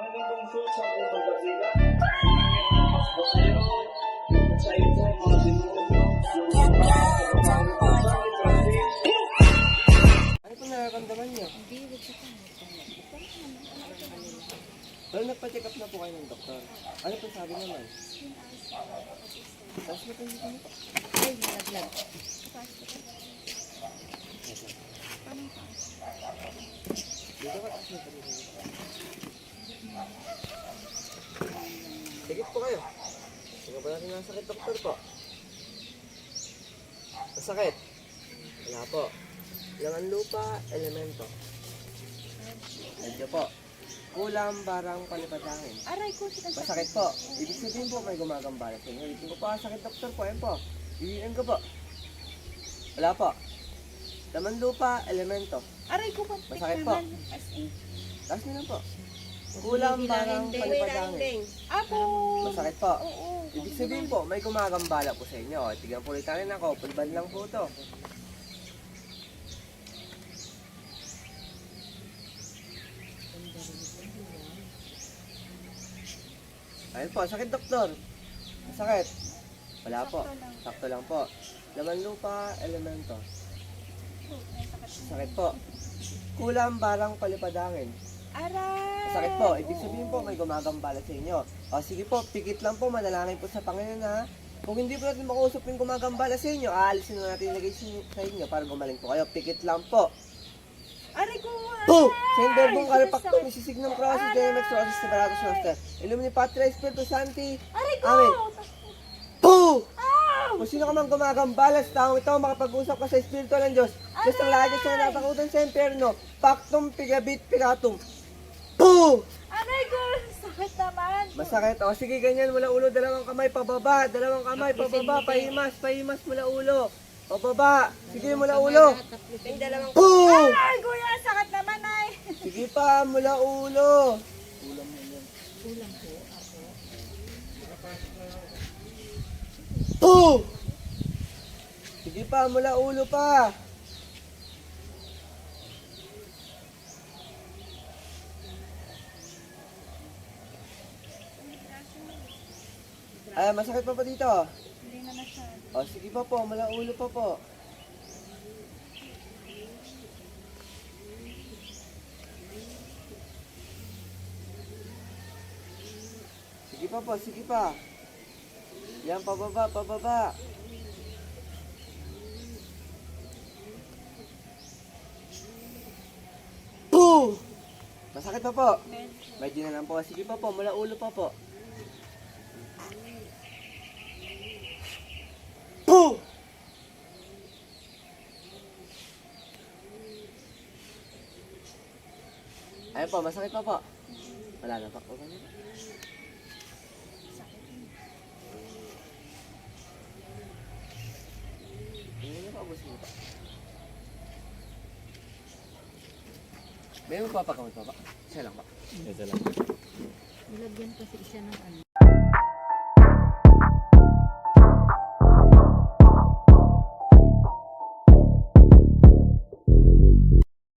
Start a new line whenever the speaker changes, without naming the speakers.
Ano po nararamdaman niyo? Nagpa-check up na po kayo ng doktor. Ano sabi naman? Tapos na. Dito ka, na Sigit po kayo. Sige ba natin nasakit, doktor po? Masakit? Wala po. Laman lupa, elemento. Medyo po. Kulang barang palipadangin.
Aray ko, sila
Masakit po. Ibig sabihin po may gumagambala sa inyo. Ko po, ang sakit doktor po. Ayan po. Iwiin ko po. Wala po. Laman lupa, elemento.
Aray ko, pantik
Masakit po.
As in.
Taas nyo lang po. Kulang barang palipadangin.
Apo.
Masakit po. Ibig sabihin po, may gumagambala po sa inyo. Tignan po ulit natin ako. Pulban lang po to. Ayun po, sakit doktor. Sakit. Wala po.
Sakto lang
po. Laman lupa, elemento. Sakit po. Kulang barang palipadangin.
Aray.
Sakit po. Ibig sabihin po, may gumagambala sa inyo. O sige po, pikit lang po, manalangin po sa Panginoon ha. Kung hindi po natin makausap yung gumagambala sa inyo, aalisin na natin ilagay sa- sa inyo para gumaling po kayo. Pikit lang po.
Aray ko.
Po!
aray.
Sender bong karapakto, misisig ng crosses, Denemex, Rosas, Separatus, Master. Illumini Patria, Espiritu Santi.
Aray ko.
Amen. Po!
Ow!
Kung sino ka man gumagambalas, taong ito, makapag-usap ka sa Espiritu ng Diyos. Diyos ang lahat ang natakutan sa impyerno. Pactum pigabit piratum. Po!
Aray ko. Sakit naman.
Masakit. O sige, ganyan mula ulo, dalawang kamay pababa, dalawang kamay pababa, pahimas, pahimas mula ulo. Pababa. Sige, mula ulo. Po!
Ay, kuya, sakit naman ay.
Sige pa, mula ulo. Po! Sige pa, mula ulo pa. Ay, masakit pa po dito.
Hindi na masyado.
O, sige pa po, mula ulo pa po. Sige pa po, sige pa. Yan, pababa, pababa. Poo! Masakit pa po. Medyo na lang po. Sige pa po, mula ulo pa po. Ayun po, masakit pa po. Wala na pa. Okay na. Hindi na pa, ubos mo pa. May magpapakamot pa ba? Siya lang ba?
Nilagyan kasi siya ng ano.